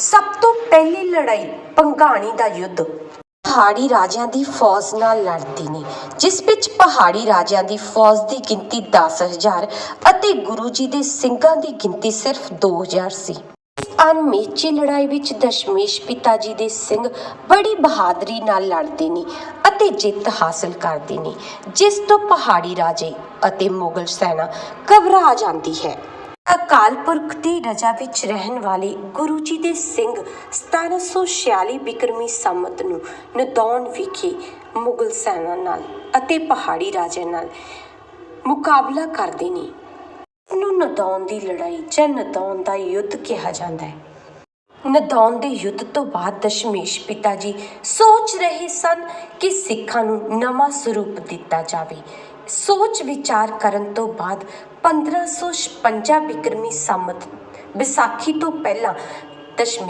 ਸਭ ਤੋਂ ਪਹਿਲੀ ਲੜਾਈ ਪੰਗਾਣੀ ਦਾ ਯੁੱਧ। ਪਹਾੜੀ ਰਾਜਿਆਂ ਦੀ ਫੌਜ ਨਾਲ ਲੜਦੀ ਨੇ, ਜਿਸ ਵਿੱਚ ਪਹਾੜੀ ਰਾਜਿਆਂ ਦੀ ਫੌਜ ਦੀ ਗਿਣਤੀ 10000 ਅਤੇ ਗੁਰੂ ਜੀ ਦੇ ਸਿੰਘਾਂ ਦੀ ਗਿਣਤੀ ਸਿਰਫ 2000 ਸੀ। ਅਨਮੇਚੀ ਲੜਾਈ ਵਿੱਚ ਦਸ਼ਮੇਸ਼ ਪਿਤਾ ਜੀ ਦੇ ਸਿੰਘ ਬੜੀ ਬਹਾਦਰੀ ਨਾਲ ਲੜਦੇ ਨੇ ਅਤੇ ਜਿੱਤ ਹਾਸਲ ਕਰਦੇ ਨੇ, ਜਿਸ ਤੋਂ ਪਹਾੜੀ ਰਾਜੇ ਅਤੇ ਮੁਗਲ ਸੈਨਾ ਘਬਰਾ ਜਾਂਦੀ ਹੈ। ਅਕਾਲ ਪੁਰਖ ਦੀ ਰਜਾ ਵਿੱਚ ਰਹਿਣ ਵਾਲੇ ਗੁਰੂ ਜੀ ਦੇ ਸਿੰਘ 1746 ਬਿਕਰਮੀ ਸੰਮਤ ਨੂੰ ਨਦੌਣ ਵਿਖੇ ਮੁਗਲ ਸੈਨਾ ਨਾਲ ਅਤੇ ਪਹਾੜੀ ਰਾਜਿਆਂ ਨਾਲ ਮੁਕਾਬਲਾ ਕਰਦੇ ਨੇ। ਨੂੰ ਨਦੌਣ ਦੀ ਲੜਾਈ ਜਾਂ ਨਦੌਣ ਦਾ ਯੁੱਧ ਕਿਹਾ ਜਾਂਦਾ ਹੈ। ਨਦੌਣ ਦੇ ਯੁੱਧ ਤੋਂ ਬਾਅਦ ਦਸ਼ਮੇਸ਼ ਪਿਤਾ ਜੀ ਸੋਚ ਰਹੇ ਸਨ ਕਿ ਸਿੱਖਾਂ ਨੂੰ ਨਵਾਂ ਸਰੂਪ ਦਿੱਤਾ ਜਾਵੇ। ਸੋਚ ਵਿਚਾਰ ਕਰਨ ਤੋਂ ਬਾਅਦ 1556 ਬਿਕਰਮੀ ਸੰਮਤ ਵਿਸਾਖੀ ਤੋਂ ਪਹਿਲਾਂ ਦਸ਼ਮੇਸ਼